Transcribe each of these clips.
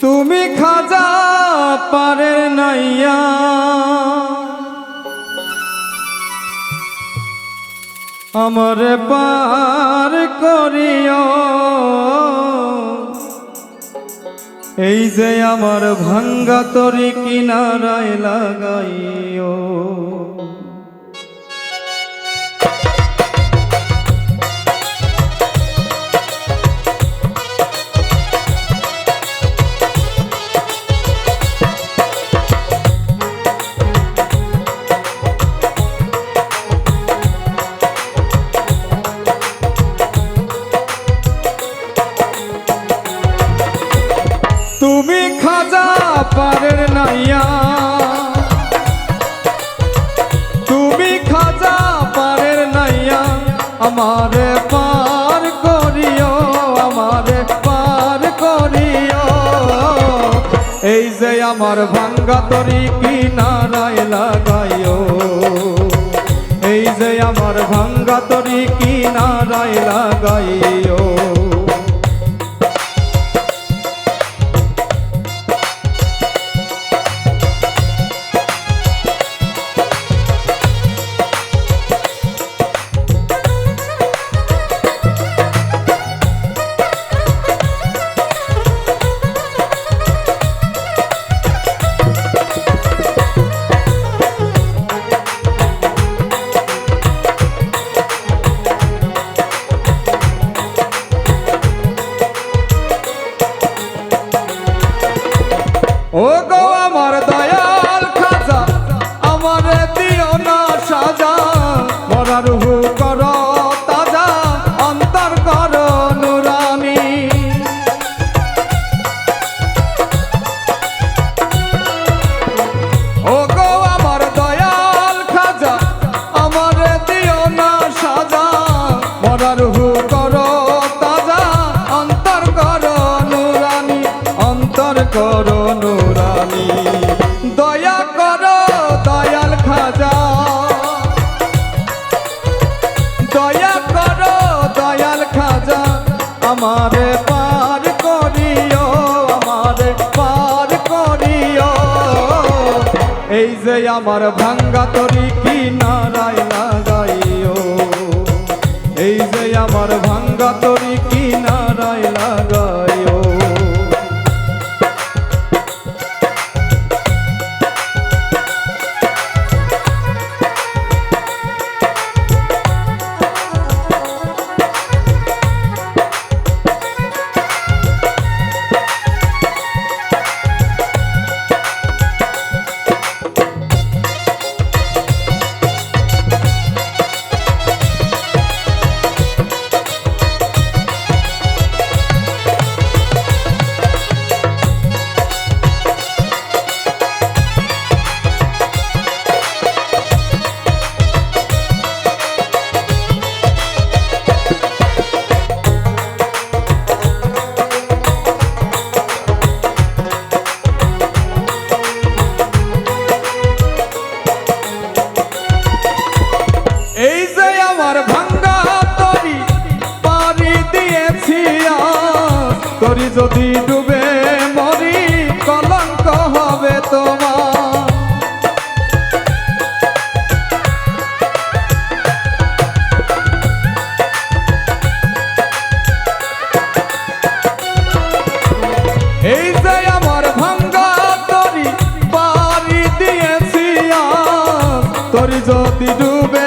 তুমি খাজা পারের নাইয়া। আমার পার করিও। এই যে আমার ভাঙ্গা তরি কিনারায় লাগাইও। আমারে পার করিও, আমারে পার করিও। এই যে আমার ভাঙ্গা তরি কিনারায় লাগাইও, এই যে আমার ভাঙ্গা তরি কিনারায় লাগাইও। অন্তর কর নুরানি। দয়া কর দয়াল খাজা। দয়া কর দয়াল খাজা, আমারে পার করিও, আমারে পার করিও। এই যে আমার ভাঙ্গা তরি কি নারায় লাগাইও তরি যদি ডুবে মরি, কলঙ্ক হবে তোমার। এই যে আমার ভাঙ্গা তরি পারি দিয়েছি তরি যদি ডুবে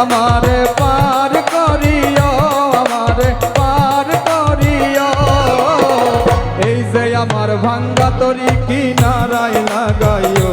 আমারে পার করিও, আমারে পার করিও। এই যে আমার ভাঙ্গা তরি কিনারায় লাগাইও,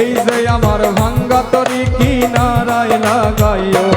এই যে আমার ভাঙ্গা তরি কিনারায় লাগাইও।